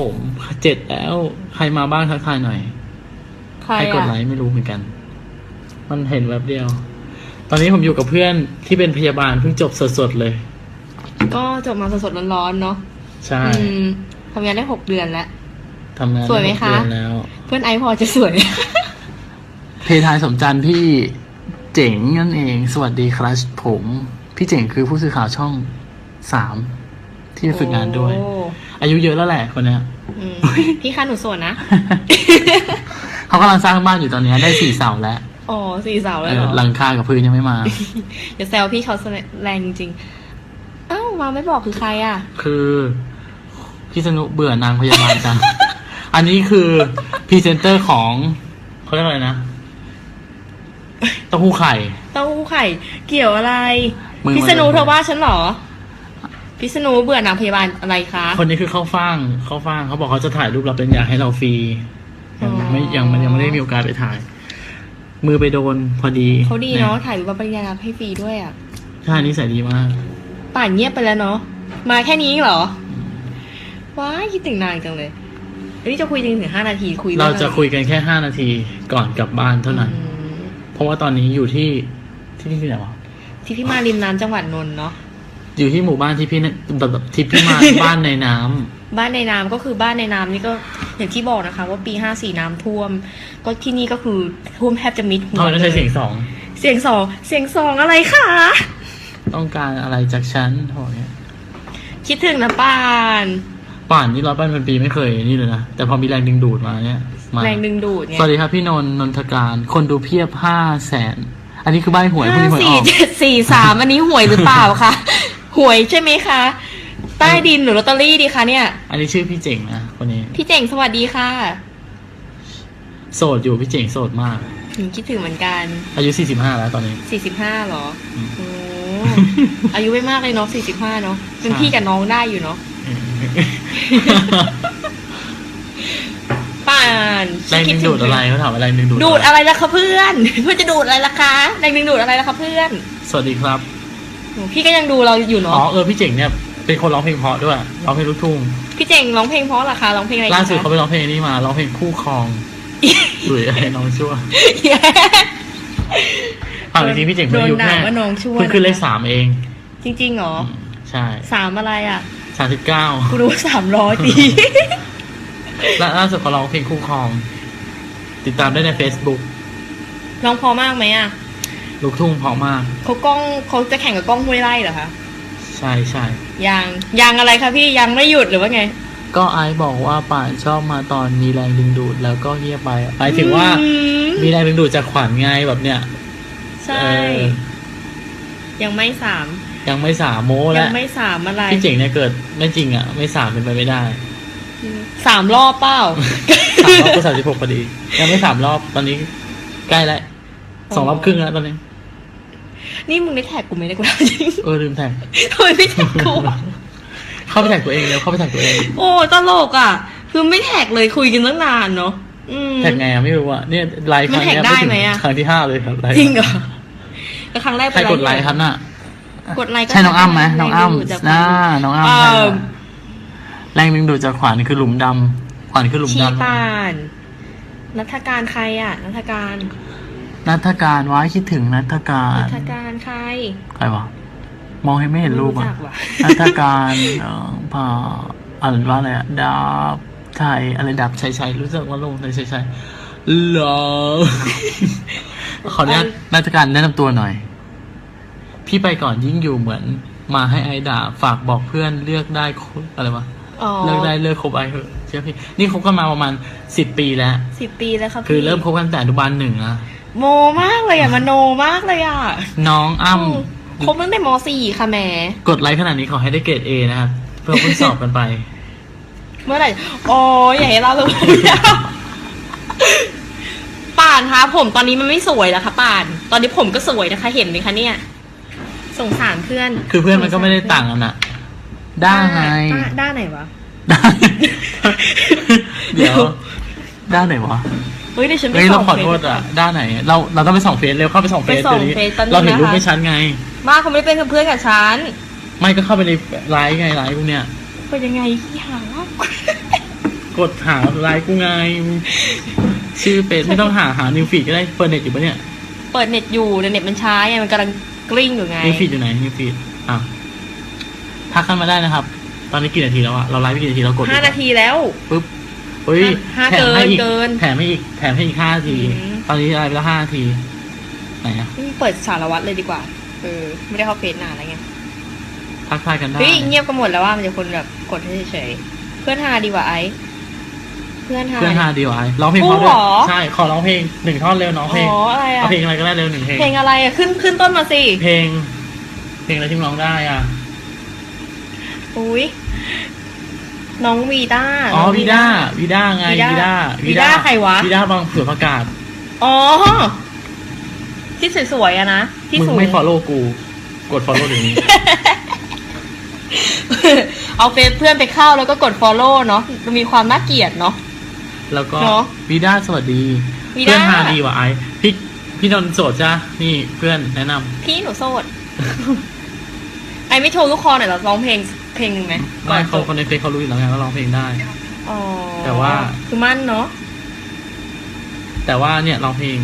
ผมเจ็ดแล้ว ใครมาบ้างทักทายหน่อย ใครใครกดอะไลค์ไม่รู้เหมือนกัน มันเห็นแบบเดียว ตอนนี้ผมอยู่กับเพื่อนที่เป็นพยาบาลเพิ่งจบสดๆเลย ก็จบมาสดๆร้อนๆเนาะใช่อืมทำงานได้หกเดือนแล้ว ทำงานสวยไหมคะ ด้กเดือนแล้ว เพื่อนไอซ์พอจะสวย เพทายสมจันทร์พี่เจ๋งนั่นเอง สวัสดีครับผม พี่เจ๋งคือผู้สื่อข่าวช่องสาม ที่ฝึกงานด้วย โอ้อายุเยอะแล้วแหละคนเนี้ย อืมพี่คะหนูสวยนะ เขากำลังสร้างบ้านอยู่ตอนเนี้ยได้สี่เสาแล้วอ๋อสี่สาวแล้วเอเหรออหลังคากับพื้นยังไม่มา อย่าแซวพี่เขาแรงจริงๆอ้าวมาไม่บอกคือใครอะ คือพี่สนุเบื่อนางพยาบาลจัง อันนี้คือพรีเซนเตอร์ของเขาเรียกอะไรนะเต้าหู้ไข่ เต้าหู้ไข่เกี่ยวอะไร มึงพิษณุมาเลยเธอว่าฉันเหรอ พิษณุเบื่อนางพยาบาลอะไรคะ คนนี้คือเข้าฟ่างเข้าฟ่างเขาบอกเขาจะถ่ายรูปรับปริญญาให้เราฟรียังไม่อ๋อยังยังไม่ได้มีโอกาสไปถ่าย มือไปโดนพอดีเขาดีเนาะถ่ายรูปปริญญาให้ฟรีด้วยอะใช่นิสัยดีมาก ป่านเงียบไปแล้วเนาะมาแค่นี้เหรอว้ายคิดถึงนางจังเลยอันนี้จะคุยจริงถึงห้านาทีคุยเราองอจะคุยกันแค่ห้านาทีก่อนกลับบ้านเท่านั้นอืมเพราะว่าตอนนี้อยู่ที่ที่ที่ไหนวะที่พี่มาริมน้ำจังหวัดนนท์เนาะ อยู่ที่หมู่บ้านที่พี่เนี่ยแบบที่พี่มา บ้านในน้ำบ้านในน้ำก็คือบ้านในน้ำนี่ก็อย่างที่บอกนะคะ ว่าปีห้าสี่น้ำท่วม ก็ที่นี่ก็คือท่วมแทบจะมิดหัวทำไมต้องใช้เสียงสอง เสียงสองเสียงสองอะไรคะต้องการอะไรจากฉันโอ้ยคิดถึงนะป่าน ป่านนี่ร้อยปั้นพันปีไม่เคยนี่เลยนะ แต่พอมีแรงดึงดูดมาเนี่ยมาแรงดึงดูดไงสวัสดีครับพี่นนท์นนทการ คนดูเพียบห้าแสน อันนี้คือใบหวยพรุ่งห้านี้หวยอสี่อก เจ็ดสี่สามอันนี้หวยหรือเปล่าคะห วยใช่ไหมคะ ใต้ดินหรือลอตเตอรี่ดีคะเนี่ย อันนี้ชื่อพี่เจ๋งนะคนนี้ พี่เจ๋งสวัสดีค่ะ โสดอยู่พี่เจ๋งโสดมากหืมคิดถึงเหมือนกัน อายุสี่สิบห้าแล้วตอนนี้ สี่สิบห้าหรออืมโอ้อายุไม่มากเลยเนาะสี่สิบห้าเนาะเป็นใช่พี่กับน้องได้อยู่เนาะป่านแรงดึงดูดอะไรเขาถามว่าแรงดึงดูดดูดอะไรล่ะคะเพื่อน เพื่อนจะดูดอะไรล่ะคะแรงดึงดูดอะไรล่ะคะเพื่อน สวัสดีครับโอ้ พี่ก็ยังดูเราอยู่เนาะอ๋อเออพี่เจ๋งเนี่ยเป็นคนร้องเพลงเพราะด้วยร้องเพลงลูกทุ่งพี่เจ๋งร้องเพลงเพราะเหรอคะร้องเพลงอะไรคะล่าสุดเขาไปร้องเพลงนี้มาร้องเพลงคู่ครองดุยอะไรน้องชั่วอ่าจริงๆพี่เจ๋งโดเพิ่งนอายุด่าแค่ว่าน้องชั่วเพิ่งขึ้นเลขสามเองจริงๆเหรออืมใช่สามอะไรอะสามสิบเก้ากูรู้สามร้อยปีและล่าสุดเขาร้องเพลงคู่ครอง ติดตามได้ใน Facebook น้องพอมากไหมอะ ลูกทุ่งเพราะมาก เขากล้องเขาจะแข่งกับกล้องห้วยไร่เหรอคะใช่ใช่ยางยางอะไรคะพี่ยางไม่หยุดหรือว่าไง ก็ไอซ์บอกว่าป่านชอบมาตอนมีแรงดึงดูดแล้วก็เงียบไปหมายถึงว่า อืมมีแรงดึงดูดจากขวัญไงแบบเนี้ยใช่ เออยังไม่สามยังไม่สามโม้ยัแล้วงไม่สามอะไรพี่เจ๋งเนี่ยเกิดไม่จริงอะ ไม่สามเป็นไปไม่ได้สามรอบเปล่า สามรอบก็สามสิบหกพอดี ยังไม่สามรอบตอนนี้ใกล้แล้วสองรอบครึ่งแล้วตอนนี้ นี่มึงได้แท็กกูไหมเนี่ยกูถามจริงเออลืมแท็กทำไมไม่แท็กกูเข้าไปแท็กตัวเองแล้วเข้าไปแท็กตัวเองโอ้ตลกอะ คือไม่แท็กเลยคุยกันตั้งนานเนาะอืม แท็กไงอะไม่รู้อะเนี่ยไลฟ์ครั้งเนี้ยมันแท็กได้ไหมอะ ครั้งที่ห้าเลยครับไลฟ์จริงเหรอแล้วครั้งแรกใครกดไลค์ครับน่ะ กดไลค์ก็ใช่น้องอ้ำไหมน้องอ้แรงดึดูดจากำน่าน้องอ้ำเอ่ใช่อค่ะแรงดึงดูดจากขวานคือหลุมดำขวานคือหลุมชีดำปาน นัทการใครอะ นัทการ นัทการว้าคิดถึงนัทการนัทการใครใครวะมองให้ไม่เห็นรูปไม่อะ จักว่ะนัทการเอ่อผ่าอ่านว่าอะไรอะดาบไทยอะไรดับชัยชัยรู้จักว่าลงในชัยชัยเหรอขออนุญาตนัทการแนะนำตัวหน่อย พี่ไปก่อนยิ่งอยู่เหมือน มาให้ไอด่าฝากบอกเพื่อนเลือกได้ครบอะไรวะอ๋อเลิกได้เลิกคบไอเถอะเชื่อพี่นี่คบกันมาประมาณสิบปีแล้ว สิบปีแล้วครับคือพี่เริ่มคบกันแต่อนุบาลหนึ่งอะ โมมากเลยอะมโนมากเลยอะน้องอ้ำอืมคบตั้งแต่มสี่ค่ะแหมกดไลค์ขนาดนี้ขอให้ได้เกรดเอนะครับ เพื่อเพิ่งสอบกันไป เมื่อไหร่โอ้ยอย่าให้เราเลย ป่านคะผมตอนนี้มันไม่สวยแล้วค่ะป่าน ตอนนี้ผมก็สวยนะคะ เห็นไหมคะเนี่ย สงสารเพื่อนคือเพื่อนมันก็ไม่ได้ต่างกันอะด้าไงด้าด้าไหนวะ ด้าเดี๋ยว ด้าไหนวะเฮ้ยเดี๋ยวฉันไปเฮ้ยส่เราองขอโทษอะด้าไหน เราเราต้องไปส่องเฟซเร็วเข้าไปส่องเฟซไปส่องเดี๋ยวนี้เฟซแป๊บนึงเราเห็นรูปนะคะ ไม่ชัดไง บ้าเขาไม่ได้เป็นเพื่อนกับฉันไม่ก็เข้าไปในไลฟ์ไงไลฟ์พวกเนี้ยเป็นยังไงพี่หากดหาไลน์กูไงชื่อเฟซไม่ต้องหาหานิวฟีดก็ได้เปิดเน็ตอยู่ปะเนี่ยเปิดเน็ตอยู่แต่เน็ตมันช้าไงมันกำลังกลิ้งอยู่ไงนิวฟีดอยู่ไหนนิวฟีดอะทักกันมาได้นะครับ ตอนนี้กี่นาทีแล้วอะเราไลฟ์ไปกี่นาทีเรากดห้านาทีแล้ว ปุ๊บ เฮ้ยห้าแถมให้อีกเกินแถมให้อีกแถมให้อีกห้านาที อืม ตอนนี้อะไรไปแล้วห้านาที ไหนอะนี่เปิดสารวัตรเลยดีกว่า เออ ไม่ได้เข้าเฟซนานแล้วไงทักทายกันได้เฮ้ยเงียบกันหมดแล้วว่ามันจะคนแบบกดให้เฉยๆเพื่อนหาดีกว่าไอซ์เพื่อนหาเพื่อนฮาดีกว่าไอ้ร้องเพลงกูเขาด้เหวรยอใช่ ขอร้องเพลงหนึ่งท่อนเร็วน้องเพลงอ๋ออะไรอะ เอาเพลงอะไรก็ได้เร็วหนึ่งเพลง เพลงอะไรอะ ขึ้นขึ้นต้นมาสิ เพลง เพลงอะไรที่ร้องได้อะ อุ้ย น้องวีด้าอ๋อน้ง วีด้าวีด้าไงวีวีด้าด้าวีด้าใครวะ วีด้าบางเผือประกาศอ๋อ ที่สวยๆอะนะที่มึงสูง ไม่ follow กู กด follow เดี๋ยวนี้ เอาเฟซเพื่อนไปเข้าแล้วก็กด follow เนาะมีความน่าเกลียดเนาะ แล้วก็เนอะวีด้าสวัสดีวีด้า เพื่อนฮาดีว่ะไอพี่พี่นนท์โสดจ้ะนี่เพื่อนแนะนำพี่หนูโสด ไอไม่โชว์ลูกคอหน่อยเหรอร้องเพลง เพลงหนึ่งไหมไม่เขาคนในเฟซเขารู้อยู่แล้วไงว่าร้องเพลงได้ อ๋อแต่ว่า คือมั่นเนาะแต่ว่าเนี่ยร้องเพลง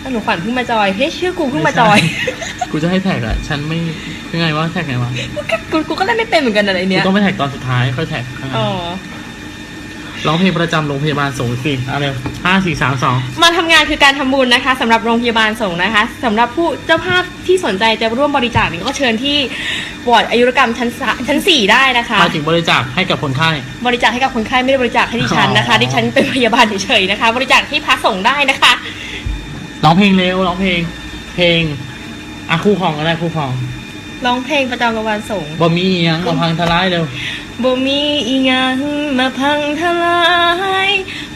แล้วหนูขวัญเพิ่งมาจอยเฮ้ยชื่อกูเพิ่งมาจอย กูจะให้แท็กอะฉันไม่ยังไงวะแท็กไงวะกูกูก็เล่นไม่เป็นเหมือนกันอะไรกูเนี้ยต้องไปแท็กตอนสุดท้ายค่อยแท็กข้างในอ๋อ ร้องเพลงประจำโรงพยาบาลสงฆ์สิเอาเร็วห้าสี่สามสองมาทำงานคือการทำบุญนะคะสำหรับโรงพยาบาลสงฆ์นะคะสำหรับผู้เจ้าภาพที่สนใจจะร่วมบริจาคเนี่ยก็เชิญที่วอร์ดอายุรกรรมชั้นสาชั้นสี่ได้นะคะ มาถึงบริจาคให้กับคนไข้ บริจาคให้กับคนไข้ไม่ได้บริจาคให้ดิฉันนะคะอ๋อดิฉันเป็นพยาบาลเฉยๆนะคะ บริจาคที่พักส่งฆ์ได้นะคะ ร้องเพลงเร็วร้องเพลง เพลงอะคู่ครองก็ได้คู่ครองร้องเพลงประจำโรงพยาบาลสงฆ์บ่มีอิหยังมาพังทลายเร็ว บ่มีอีหยังมาพังทลาย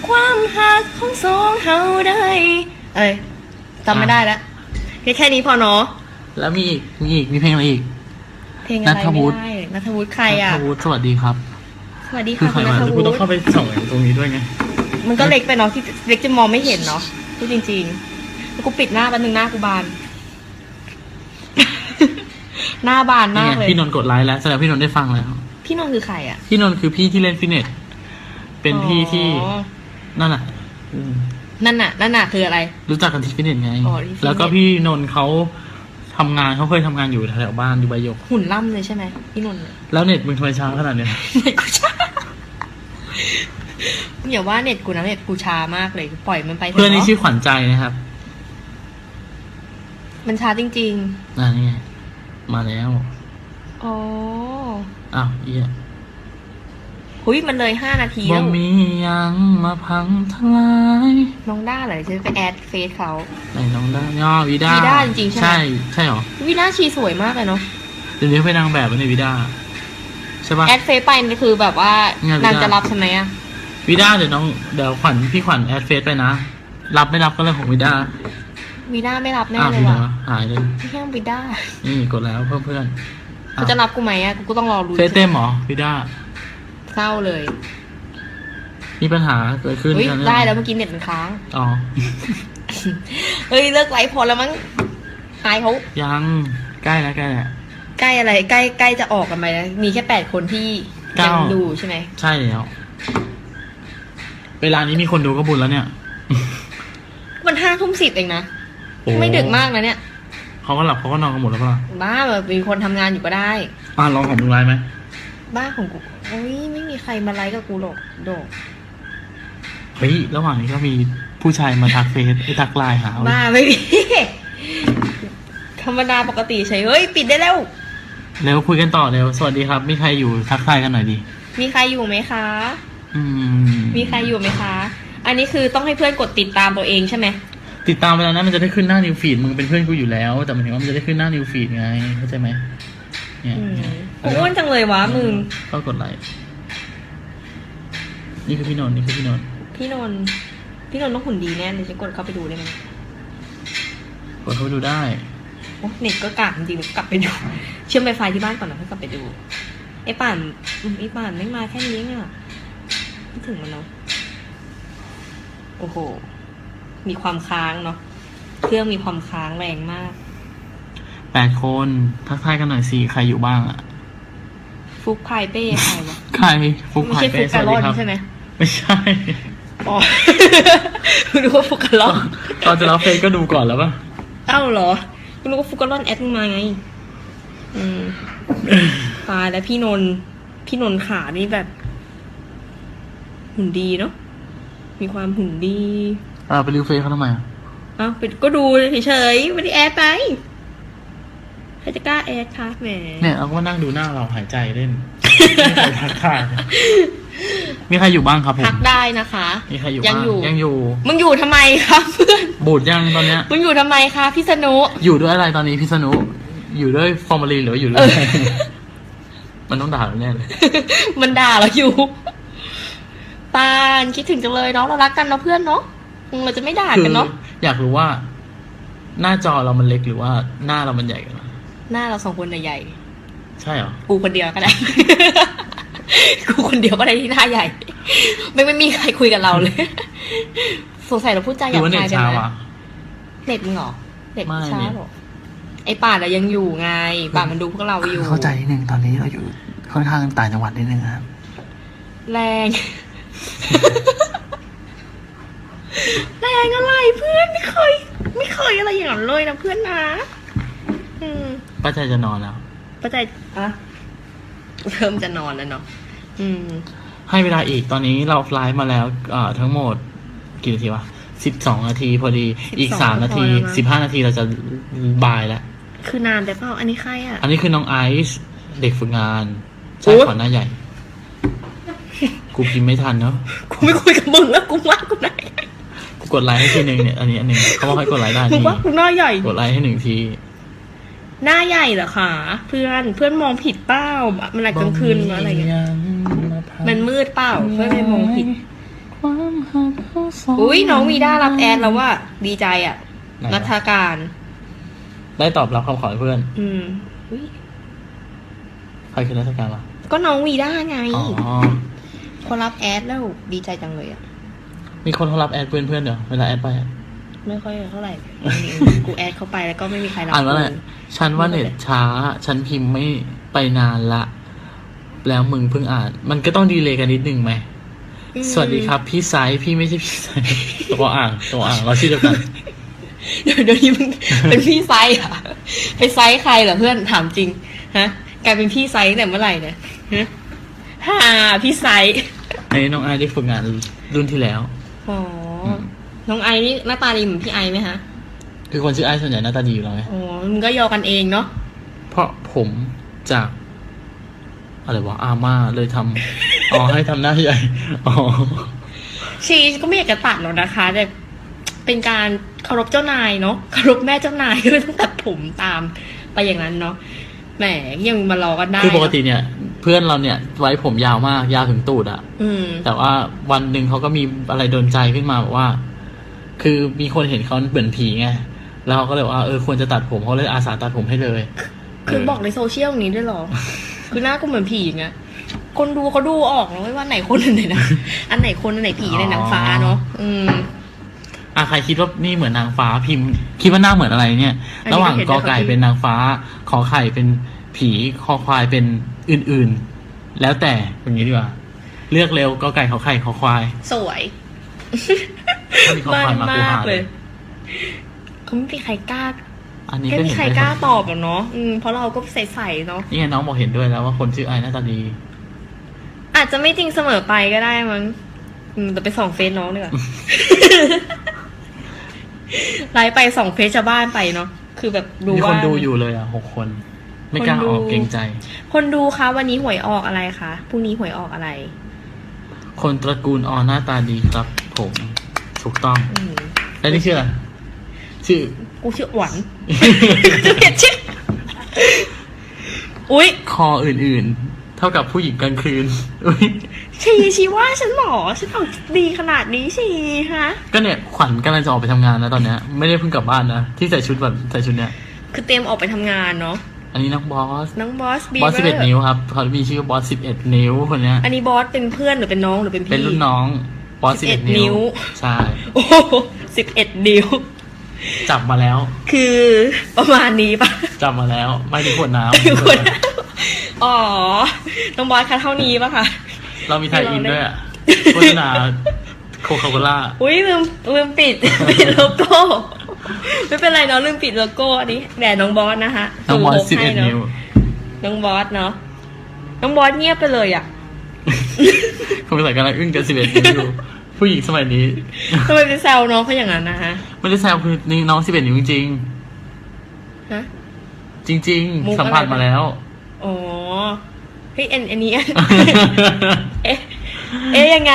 ความหักของสองเฮาได้ เอ้ยจำไม่ได้แล้วแค่แค่นี้พอเนาะแล้วมีอีกมีอีกมีเพลงอะไรอีก เพลงอะไรนัทวุไม่ฒิ ได้นัทวุฒิใครอะ นัทวุฒิสวัสดีครับ สวัสดีคือค่ะใครคุณนัมาทกูวุฒิต้องเข้าไปส่องตรงนี้ด้วยไง มันก็เล็กไปเนาะที่เล็กจะมองไม่เห็นเนาะพูดจริงๆแล้วกูปิดหน้าแป๊บนึงหน้ากูบาน หน้าบานนี่มากไงเลย พี่นนท์กดไลค์แล้วแสดงพี่นนท์ได้ฟังแล้ว พี่นนท์คือใครอะ พี่นนท์คือพี่ที่เล่นฟิตเนส เป็นพี่ที่อ๋อ นั่นน่ะอืมนั่นน่ะ นั่นน่ะคืออะไร รู้จักกันที่ฟิตเนสไง อ๋อที่ฟิตเนส แล้วก็พี่นนท์เขาทำงานเขาเคยทำงานอยู่แถวๆบ้านอยู่ใบหยก หุ่นล่ำเลยใช่ไหมพี่นนท์เนี่ยแล้วเน็ตมึงทำไมช้าขนาดเนี้ย เน็ตกูช้าอย่าว่าเน็ตกูนะเน็ตกูช้ามากเลยปล่อยมันไปถะเพื่อนนี่าะชื่อขวัญใจนะครับ มันช้าจริง อ่านี่ไงมาแล้ว ๆ อ๋อ อ้าวเอี้ยหุยมันเลยห้านาทีบ่แล้วมีหยังมาพังทลายน้องด้าเหรอจะไปแอดเฟซเขา ไหนน้องได้ย่อวิด้าวิด้าจริงๆใช่ไหม ใช่ ใช่หรอ วิน่าชีสวยมากเลยเนาะ เดี๋ยวนี้เขาเป็นนางแบบแล้วนี่วิด้าใช่ปะ แอดเฟซไปนี่คือแบบว่าไงวิด้านางจะรับใช่ไหมอะวิด้าเดี๋ยวน้องเดี๋ยวขวัญพี่ขวัญแอดเฟซไปนะ รับไม่รับก็เรื่องของวิด้าวีน่าไม่รับแน่อ้าวเลพี่ยเหรว่ะอหายเลยไม่ใช่วีด้านี่กดแล้วเพื่อนเพื่อนๆ เขาจะรับกูไหมอะกูก็ต้องรอรู้เฟซเต็มเหรอวิด้า เศร้าเลยมีปัญหาเกิดขึ้นเฮ้ยกันได้แล้วเมื่อกี้เน็ตมันค้าง อ๋อ เฮ้ยเลิกไลฟ์พอแล้วมั้งอายเขายังใกล้แล้วใกล้แล้ว ใกล้อะไรใกล้ใกล้จะออกกันไปแล้วมีแค่แปดคนที่เก้ายังดูใช่ไหมใช่แล้ว เวลานี้มีคนดูก็บุญแล้วเนี่ยมันห้าทุ่มสิบเองนะโอ้ไม่ดึกมากนะเนี่ย เขาก็หลับเขาก็นอนกันหมดแล้วเปล่าบ้าแบบมีคนทำงานอยู่ก็ได้ อะลองของมึงไลน์ไหมบ้าของกูโอ้ยไม่มีใครมาไลฟ์กับกูหรอกโดกเฮ้ยระหว่างนี้ก็มีผู้ชายมาทักเฟซไอ้ทักไลน์หาเว้ยบ้าไม่มีธรรมดาปกติเฉยเฮ้ยปิดได้แล้ว เร็วคุยกันต่อเร็วสวัสดีครับ มีใครอยู่ทักทายกันหน่อยดิมีใครอยู่ไหมคะ อืมมีใครอยู่ไหมคะ อันนี้คือต้องให้เพื่อนกดติดตามตัวเองใช่ไหม ติดตามไปแล้วนะมันจะได้ขึ้นหน้านิวฟีดมึงเป็นเพื่อนกูอยู่แล้ว แต่หมายถึงว่ามันจะได้ขึ้นหน้านิวฟีดไงเข้าใจไหมเนี่ยอืมเนี่ยกูอ้วนจังเลยวะมึงก็กดไลค์นี่คือพี่นนท์นี่คือพี่นนท์พี่นนท์พี่นนท์ต้องหุ่นดีแน่เลยฉันกดเข้าไปดูได้ไหมกดเข้าไปดูได้โอ้เน็ตก็กากจริงๆเดี๋ยวกลับไปดู เชื่อมไวไฟที่บ้านก่อนนะเพื่อกลับไปดูไอ้ป่านอืมไอ้ป่านไม่มาแค่นี้อะไม่ถึงมันเนาะโอ้โห มีความค้างเนาะเครื่องมีความค้างแรงมาก แปดคนทักทายกันหน่อยสิใครอยู่บ้างอะฟุกพายเป้ใครวะใครฟุกไม่ไผ่ใช่เป้ฟุกสการวัสรดีอดครับ ใช่ไหมไปไม่ใช่อ๋อดูว่าฟุกกะลอนตอนจะรับเฟซก็ดูก่อนแล้วป่ะ เอ้าเหรอคุณรู้ว่าฟุกกะลอนแอดมึงมาไง อืมตายแล้วพี่นนท์พี่นนท์ขานี่แบบ หุ่นดีเนาะมีความหุ่นดี อ่าไปรีวิวเฟซเขาทำไมอะเอ้าไปก็ดูเฉยๆไม่ได้แอดไปใครจะกล้าแอดคะแหมเนี่ยเราก็มานั่งดูหน้าเราหายใจเล่นไม่เคยทักทายมีใครอยู่บ้างครับผมทักได้นะคะ มีใครอยู่ยังบ้างอยู่ ยังอยู่ มึงอยู่ทำไมคะเพื่อน บูดยังตอนเนี้ย มึงอยู่ทำไมคะพี่สนุ อยู่ด้วยอะไรตอนนี้พี่สนุ อยู่ด้วยฟอร์มาลีนหรือว่าอยู่ด้วย เออ มันต้องด่าเราแน่เลยมันด่าเราอยู่ปานคิดถึงจังเลยเนาะเรารักกันเนาะเพื่อนเนาะอืม เราจะไม่ด่าคืกันเนาะอยากรู้ว่า หน้าจอเรามันเล็กหรือว่าหน้าเรามันใหญ่กันวะหน้าเราสองคนน่ะใหญ่ ใช่เหรอ กูคนเดียวก็ได้ กูคนเดียวก็ได้ที่หน้าใหญ่ ไม่ไม่มีใครคุยกับเราเลย สงสัยเราพูดจาหหรืยาอบว่าเน็ตคายกันช้าไหมวะเน็ตมึงเหรอเน็ตไม่ช้าเนี่ยเหรอไอ้ป่านอะยังอยู่ไง ป่านมันดูพวกเราอยู่ เข้าใจนิดนึงตอนนี้เราอยู่ค่อนข้างต่างจังหวัดนิดนึงครับ แรง แรงอะไรเพื่อนไม่เคย ไม่เคยอะไรอย่างนั้นเลยนะเพื่อนนะอืมป้าใจจะนอนแล้ว ป้าใจอะเริ่มจะนอนแล้วเนาะอืม ให้เวลาอีกตอนนี้เราไลฟ์มาแล้วเอ่อทั้งหมดกี่นาทีวะสิบสองนาทีพอดีอีก12สามนาทีก็พอแล้วนะสิบห้านาทีเราจะบายแล้ว คือนานแต่เปล่าอันนี้ใครอะ อันนี้คือน้องไอซ์เด็กฝึกงานโอ๊ใช่ยขอนหน้าใหญ่ กูพิมพ์ไม่ทันเนาะ กูไม่คุยกับมึงแล้วกูว่ากูไหน กูกดไลค์ให้ทีหนึ่งเนี่ยอันนี้อันหนึ่งเขาบอกให้กดไลค์ได้มึงนี่ว่ากูหน้าใหญ่ กดไลค์ให้หนึ่งทีหน้าใหญ่เหรอคะเพื่อนเพื่อนมองผิดเปล่ามันอะไรกลางคืนวะอะไรเงี้ยมันมืดเปล่าเพื่อนไม่มองผิด ความหักเขาสอุ้ยน้องวีด้ารับแอดแล้วว่า ดีใจอะไหนวะนัทการ ได้ตอบรับคำขอเพื่อน อืมอุ๊ยใครคือราชการวะก็น้องวีด้าไงอ๋อคนรับแอดแล้วดีใจจังเลยอะ มีคนเขารับแอดเพื่อนเพื่อนๆเดี๋ยวเวลาแอดไปอะไม่ค่อยเท่าไหร่ กูแอดเข้าไปแล้วก็ไม่มีใครรับอ่านว่าอะไรกูฉันว่าเน็ตช้า ฉันพิมพ์ไม่ไปนานละ แล้วมึงเพิ่งอ่าน มันก็ต้องดีเลย์กันนิดนึงไหมอืมสวัสดีครับ พี่ไซส์พี่ไม่ใช่พี่ไซส์ตัวอ่างตัวอ่างเราชื่อเดียวกันเดี๋ยวเดี๋ยวนี้มึงเป็นพี่ไซส์เหรอะไปไซส์ใครเหรอเพื่อนถามจริงฮะกลายเป็นพี่ไซส์ตั้งแต่เมื่อไหร่เนี่ยฮะฮ่าพี่ไซส์ไอ้น้องไอได้ฝึกงานรุ่นที่แล้ว อ๋ออมน้องไอนี่หน้าตาดีเหมือนพี่ไอไหมฮะคือคนชื่อไอส่วนใหญ่หน้าตาดีอยู่แล้วไง อ๋อมึงก็ยอกันเองเนาะเพราะผมจาก อะไรวะอาม่าเลยทำ อ๋อให้ทำหน้าใหญ่ อ๋อ ชีก็ไม่อยากจะตัดหรอกนะคะ แต่เป็นการเคารพเจ้านายเนาะเคารพแม่เจ้านายก็เลยต้องตัดผมตาม ไปอย่างนั้นเนาะแหมยังมารอกันได้คือปกติเนอะเนี่ย เพื่อนเราเนี่ยไว้ผมยาวมากยาวถึงตูดอะอืม แต่ว่าวันหนึ่งเขาก็มีอะไรโดนใจขึ้นมาบอกว่า คือมีคนเห็นเขาเหมือนผีไงแล้วเขาก็เลยว่าเออควรจะตัดผมเขาเลยอาสาตัดผมให้เลยคือบอกในโซเชียลอย่างนี้ด้วยเหรอ คือหน้ากูเหมือนผีอย่างเงี้ย คนดูเขาดูออกนะว่าไหนคนอันไหนนะ อันไหนคนอันไหนผีอันไหนนางฟ้าเนาะ อืม อะใครคิดว่านี่เหมือนนางฟ้าพิมพ์ คิดว่าหน้าเหมือนอะไรเนี่ยอันนี้ระหว่างก็เห็นกด้วยอไก่ครับพี่เป็นนางฟ้า ขอไข่เป็น ผีคอควายเป็นอื่นๆ แล้วแต่อย่างนี้ดีกว่า เลือกเร็วกอไก่ขอไข่ขอควายสวยถ้ามีขอควายมากูมากหาเลเลยยเขาไม่มีใครกล้าอันนี้ไม่ก็มีเห็นใครได้กล้าตอบหรอกเนาะอืมเพราะเราก็ใส่ๆเนาะนี่ไงน้องบอกเห็นด้วยแล้วว่าคนชื่อไอหน้าตาดี อาจจะไม่จริงเสมอไปก็ได้มั้งอืมแต่ไปส่องเฟซน้องดีกว่าไลฟ์ไปส่องเฟซชาวบ้านไปเนาะคือแบบดูมีว่า คนดูอยู่เลยอะหกคน ไม่กล้าคนดูออกเกรงใจ คนดูคะวันนี้หวยออกอะไรคะพรุ่งนี้หวยออกอะไร คนตระกูลอหน้าตาดีครับ ผมถูกต้องอืมแล้วนี่ชื่ออะไรชื่อ กูชื่อหวันจะเปลี่ยนชื่ออุ้ยคออื่นๆ เท่ากับผู้หญิงกลางคืนอุ๊ยชีชีว่าฉันหรอฉันออกดีขนาดนี้ชีฮะ ก็เนี่ยขวัญกำลังจะออกไปทำงานนะตอนเนี้ย ไม่ได้เพิ่งกลับบ้านนะ ที่ใส่ชุดแบบใส่ชุดเนี้ย คือเตรียมออกไปทำงานเนาะ อันนี้น้องบอส น้องบอสบีบอสสิบเอ็ดนิ้วครับเขามีชื่อบอสสิบเอ็ดนิ้วคนเนี้ย อันนี้บอสเป็นเพื่อนหรือเป็นน้องหรือเป็นพี่เป็นรุ่นน้อง บอสสิบเอ็ด11นิ้นิ้ววใช่ โอ้สิบเอ็ดนิ้ว จับมาแล้ว คือประมาณนี้ปะจับมาแล้ว ไม่ถึงขวดน้ำทุกคนอ๋อ น้องบอสคะเท่านี้ปะคะ เรามีไทยอินด้วยอะโฆษณาโคคาโคล่า อุ้ยลืมลืมปิดปิดโลโก้ ไม่เป็นไรเนาะลืมปิดโลโก้อันนี้แด่น้องบอสนะคะน้องบอสซูสิบมเอ็ดให้นิ้วเนาะน้องบอสเนาะน้องบอสเงียบไปเลยอะเขาเป็นสายการอึ้งกันสิบเอ็ดนิ้วอยู่ผู้หญิงสมัยนี้ทำไมไปแซวน้องเขาอย่างนั้นนะฮะไม่ได้แซวคือนี่น้องสิบเอ็ดนิ้วจริงฮะๆจริงมุกๆสัมผัสอะไรมาแล้วอ๋อเฮ้ยอันอันนี้เอ๊ะเอ๊ะยังไง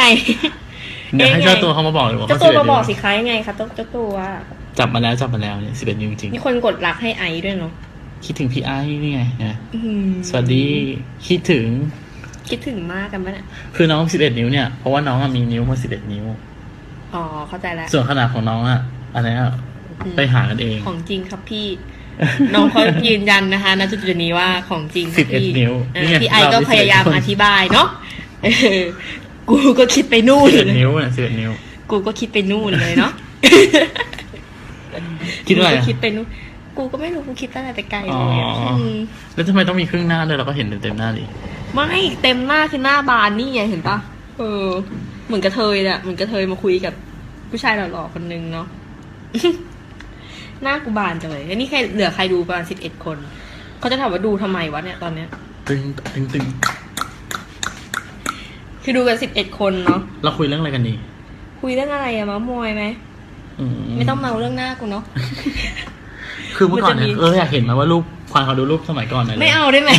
เดี๋ยวให้เอ๊ะไงเจ้าตัวเขามาบอกเลยว่าเจ้าเขาตัวสิบเอ็ดมาบนิ้อกวสิคะยังไงคะเจ้าเจ้าตัว จับมาแล้วจับมาแล้วเนี่ยสิบเอ็ดนิ้วจริงมีคนกดรักให้ไอซ์ด้วยเนาะคิดถึงพี่ไอ้นี่ไงนะอื้อหือสวัสดีคิดถึง คิดถึงมากกันปะเนี่ยคือน้องสิบเอ็ดนิ้วเนี่ยเพราะว่าน้องอะมีนิ้วมาสิบเอ็ดนิ้วอ๋อเข้าใจแล้ว ส่วนขนาดของน้องอะอันนี้อะไปหากันเอง ของจริงครับพี่ น้องเขายืนยันนะคะณจุดๆนี้ว่าของจริงครับพี่11นิ้วเออนี่ไงพี่ไอก็เราพยายาม11คนอธิบายเนาะเออกูก็คิดไปนู่นสิบเอ็ดนิ้วเนี่ยสิบเอ็ดนิ้ว กูก็คิดไปนู่นเลยเนาะ คิดอะไรกูอะก็คิดไปนู่นกูก็ไม่รู้กูคิดตั้งแต่ไกลเลยอะอ๋ออื มแล้วทำไมต้องมีครึ่งหน้าด้วยเราก็เห็นเต็มๆหน้าดิไม่เต็มหน้าคือหน้าบานนี่ไงเห็นปะเออ เหมือนกระเทยแหละเหมือนกระเทยมาคุยกับผู้ชายหล่อๆคนนึงเนาะ หน้ากูบานจังเลยอันนี้ใครเหลือใครดูประมาณสิบเอ็ดคน เขาจะถามว่าดูทำไมวะเนี่ยตอนเนี้ย ตึงตึงตึงคือดูกันสิบเอ็ดคนเนาะ เราคุยเรื่องอะไรกันดีคุยเรื่องอะไรอะมะมวยไหมอื ไม่ต้องเมาเรื่องหน้ากูเนาะคือเมื่อก่อนเนี่ยมันจะมีเอออยากเห็นไหมว่ารูปควานเขาดูรูปสมัยก่อนหน่อยลยไม่เอาได้ไหม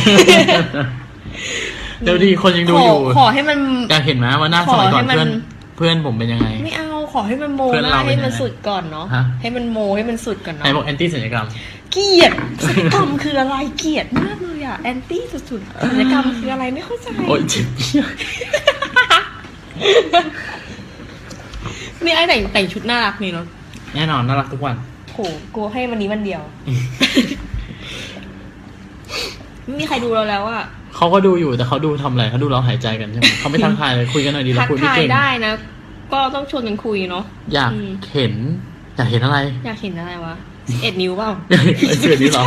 เดี๋ยวดีคนยังดูขอยู่ ขอให้มันอยากเห็นไหมว่าหน้าขสอมัยก่อนให้มันเพื่อนเพื่อนผมเป็นยังไง ไม่เอาขอให้มันโมเพื่อนหน้าเราเป็นให้มันยังไงสุดก่อนเนาะฮะให้มันโมให้มันสุดก่อนไหนเนาะบอกแอนตี้สัญญกรรมเกลียดศัลยกรรมคืออะไรเกลียดมากเลยอะแอนตี้สุดๆศัลยกรรมคืออะไรไม่เข้าใจโอ๊ยเจ็บ นี่ไอ้แต่งแต่งชุดน่ารักนี่เนาะแน่นอนน่ารักทุกวัน โหกูให้วันนี้วันเดียว ไม่มีใครดูเราแล้วอะเขาก็ดูอยู่แต่เขาดูทำอะไรเขาดูเราหายใจกันใช่ไหมเขาไม่ทักทายเลยคุยกันหน่อยดีเราทักคุยไม่ทายเก่งได้นะ ก็ต้องชวนกันคุยเนาะ อยากอืม เห็น อยากเห็นอะไรอยากเห็นอะไรวะเอ็ดนิ้วเปล่า อยากเห็นไอ้เสื้อนี้เหรอ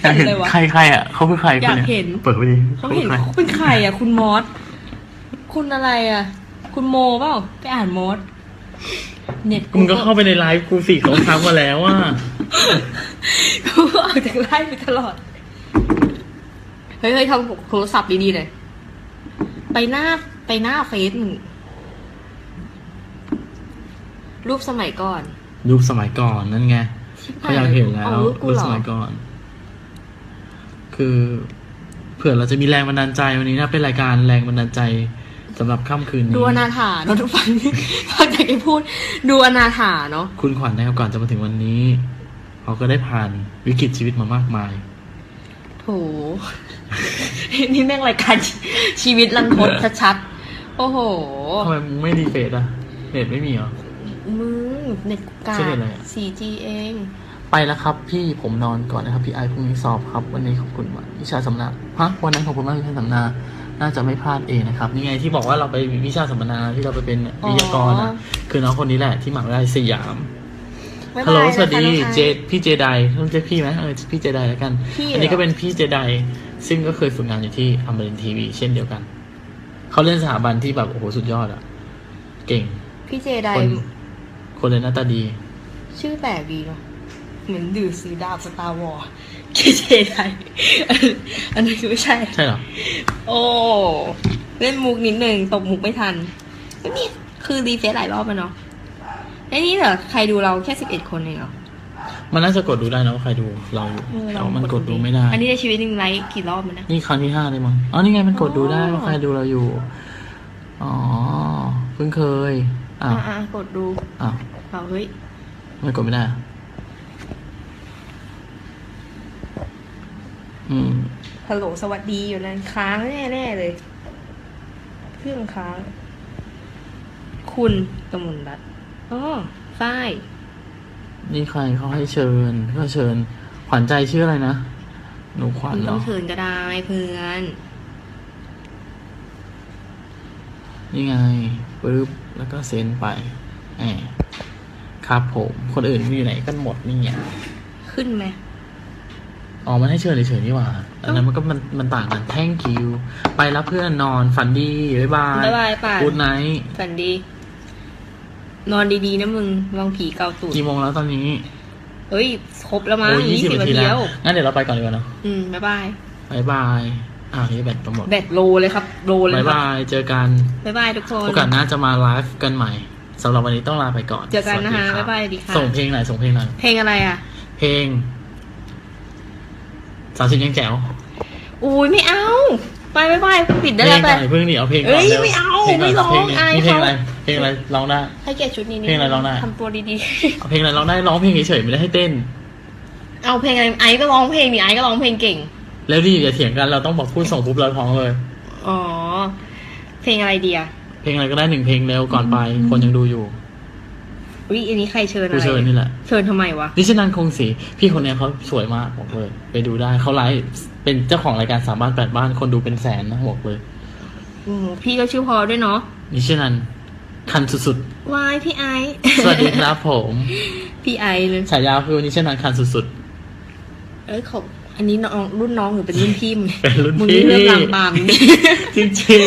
อยากเห็นอะไรวะใครใครอะเขาคือใครคอยากนเนี้ยเห็น เปิดไปดิเขาเห็นคือใครเขาเป็นใครอะคุณมอสคุณอะไรอะ คุณโมเปล่าไปอ่านมอสเน็ตมึงก็เข้าไปในไลฟ์กูสี่สองครั้งมาแล้วอะกูก็ออกจากไลฟ์ไปตลอด เฮ้ยเฮ้ยทำโทรศัพท์ดีๆเลย ไปหน้าไปหน้าเฟซมึงรูปสมัยก่อนยุคสมัยก่อนนั่นไงเขาอยากเห็นแล้วเอารูปกูยุคเหรอสมัยก่อน คือ เผื่อเราจะมีแรงบันดาลใจวันนี้นะเป็นรายการแรงบันดาลใจ สำหรับค่ำคืนนี้ดูอนาถาเนาะทุกฟังฟังจากไอ้พูด ดูอนาถาเนาะคุณขวัญนะครับก่อนจะมาถึงวันนี้เขาก็ได้ผ่านวิกฤตชีวิตมามากมาย โถ นี่แม่งรายการชีชีวิตลันทดชัดๆ โอ้โหทำไมมึงไม่รีเฟรชอะเน็ตไม่มีเหรอ มึงเน็ตกูกาชื่ออะไรอะ 4G เอง ไปแล้วครับ พี่ผมนอนก่อนนะครับ พี่ไอพรุ่งนี้สอบครับ วันนี้ขอบคุณมากวิชาสัมมนาฮะวันนั้นขอบคุณมากวิชาสัมมนา น่าจะไม่พลาดเองนะครับนี่ไงที่บอกว่าเราไปวิชาสัมมนาที่เราไปเป็นวิทยากรอะคือน้องคนนี้แหละที่หมหาวิทยาลัยสยามบ๊ายฮัลโหลบายนะคะสวัสดีน้องไอซ์เจพี่เจไดต้องเรียกพี่ไหมเออพี่เจไดแล้วกันพี่เหรออัอันนี้ก็เป็นพี่เจไดซึ่งก็เคยฝึกงานอยู่ที่อมรินทีวี เช่นเดียวกัน เขาเล่นสถาบันที่แบบโอ้โหสุดยอดอะ เก่ง พี่เจไดคนคนเลยนหน้าตาดี ชื่อแปลกดีเนาะ เหมือนดือซื้อดาบสตาร์วอร์พี่เจไดอันนี้คือไม่ใช่ ใช่เหรอ โอ้ เล่นมุกนิดนึงตบมุกไม่ทันก็นี่คือรีเฟซหลายรอบแล้วเนาะไอ้นี่เหรอใครดูเราแค่สิบเอ็ดคนเองเหรอ มันน่าจะกดดูได้นะว่าใครดูเราอยู่เออแต่ลองว่ามันกดดูไม่ได้ อันนี้ในชีวิตหนึ่งไลค์กี่รอบมันนะ นี่ครั้งที่ห้าเลยมั้ง อ๋อ นี่ไงมันกดดูได้อ๋อว่าใครดูเราอยู่ อ๋อ เพิ่งเคยอ้าวอ่าๆกดดูอ้าว เอาเฮ้ย มันกดไม่ได้อะอืม ฮัลโหลสวัสดีอยู่นั่นค้างแน่ๆเลย เครื่องค้าง คุณกมลรัตน์อ๋อฝ้าย นี่ใครเขาให้เชิญ ก็เชิญ ขวัญใจชื่ออะไรนะ หนูขวัญคุณเหรต้อองเชิญก็ได้เพื่อน นี่ไงปึ๊บ แล้วก็เซ็นไปแหมครับผม คนอื่นอยู่ไหนกันหมดนี่ไงขึ้นไหม อ๋อ มันให้เชิญเฉยๆนี่หว่า อันนั้นมันก็มันมันต่างกัน thank you ไปรับเพื่อนนอนฝันดีบ๊ายบาย บ๊ายบายป่านกูดไนท์ฝันดี นอนดีๆนะมึงลองผีเกาตูดกี่โมงแล้วตอนนี้เอ้ย ครบแล้วมั้งโอ้ยยี่ยี่สิสิบบนานาทีทีแล้แล้วว งั้นเดี๋ยวเราไปก่อนดีกว่าเนาะอืม บ๊ายบาย บ๊ายบายอ่านี่แบตจะหมดแบตโลเลยครับ โลเลยบ๊ายครับบายเจอกันบ๊ายบายทุกคน โอกาสหน้าจะมาไลฟ์กันใหม่สำหรับวันนี้ต้องลาไปก่อนเจอกันนะคะสวัสดีรับบ๊ายบายดีค่ะ ส่งเพลงหน่อยส่งเพลงหน่อยเพลงอะไรอะ เพลง สามสิบยังแจ๋วอุ้ยไม่เอา ไปบ๊ายบายปิดเพได้ลแล้วงไป ก่อนเพิ่งดิเอาเพลงก่อนเอ้ยร็วไม่เอาพลก่นไม่ร้องเพลงอายมีเพลงอะไรเขาเพลงอะไรร้องได้ ให้เกียรติชุดนี้นิดเพลงอะไรร้องได้ ทำตัวดีเอาเพลงอะไรร้องได้ร้องเพลงเฉยๆไม่ได้ให้เต้น ๆ เอาเพลงอะไรไอซ์ก็ร้องเพลงนี่ไอซ์ก็ร้องเพลงเก่ง แล้วดิอย่าเถียงกันเราต้องบอกพูดส่งปุ๊บเราท้องเลย อ๋อ เพลงอะไรดีอะเพลงอะไรก็ได้หนึ่งเพลงเร็วก่อนไปคนยังดูอยู่ อุ้ยอันนี้ใครเชิญอะกูไรเชิญนี่แหละเชิญทำไมวะดิชนันคงศรีพี่คนเนี้ยเขาสวยมากบอกเลย ไปดูได้เขาไลฟ์เป็นเจ้าของรายการสามบ้านแปดบ้านคนดูเป็นแสนนะบอกเลย อืมพี่ก็ชื่อพอด้วยเนาะนิชนันคันสุดวายพี่ไอซ์ ๆ สวัสดีครับผม พี่ไอซ์เลย ฉายาคือนิชนันคันสุดเอ้ยเขา อันนี้น้องรุ่นน้องหรือเป็นรุ่นพี่มึงเป็นรุ่นมึงพี่ เรื่องลามปามนี่ๆจริง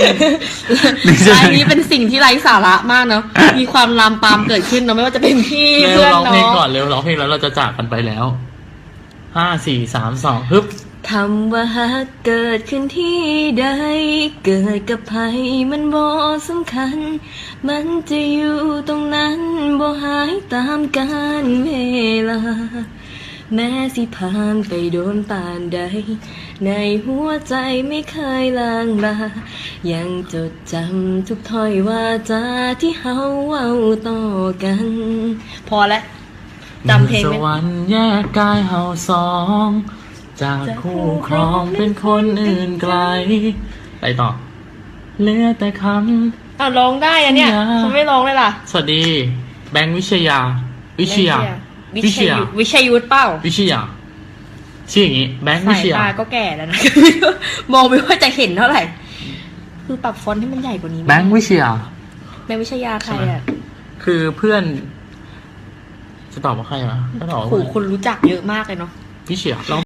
ๆนิชนัอันนนี้เป็นสิ่งที่ไร้สาระมากเนาะมีความลามปามเกิดขึ้นเนาะไม่ว่าจะเป็นพี่เร็วเพื่อนร้องน้เพลงองก่อนเร็วร้องเพลงแล้วเราจะจากกันไปแล้วห้าสี่สามสองฮึบคำว่าฮักเกิดขึ้นที่ใด เกิดกับใครมันบ่สำคัญ มันจะอยู่ตรงนั้นบ่หายตามกาลเวลา แม้สิผ่านไปโดนปานใด ในหัวใจไม่เคยลางลา ยังจดจำทุกถ้อยว่าจาที่เฮาเว้าต่อกัน พอแล้วจำเพลงสไม่วรรค์แยกกายเฮาสอง จากคู่ครองเป็นคนอื่นไกล ไปต่อเหลือแต่คอ้าวร้องได้อะเนี่ยอย่าเขาไม่ร้องเลยล่ะำสวัสดี แบงค์วิชยา วิชยาวิวิช ชยุยาทธวิชยุทธเปล่าวิชยาชื่ออย่างงี้แบงค์วิสายชยา ตาก็แก่แล้วนะ มองไม่ว่าจะเห็นเท่าไหร่ คือปรับฟอนต์ให้มันใหญ่กว่านี้ไหมแบงค์วิชยาแบงค์วิชยาใครอะคือเพื่อน จะตอบว่าใครวะก็ตอบว่าโหคนรู้จักเยอะมากเลยเนาะ วิชยา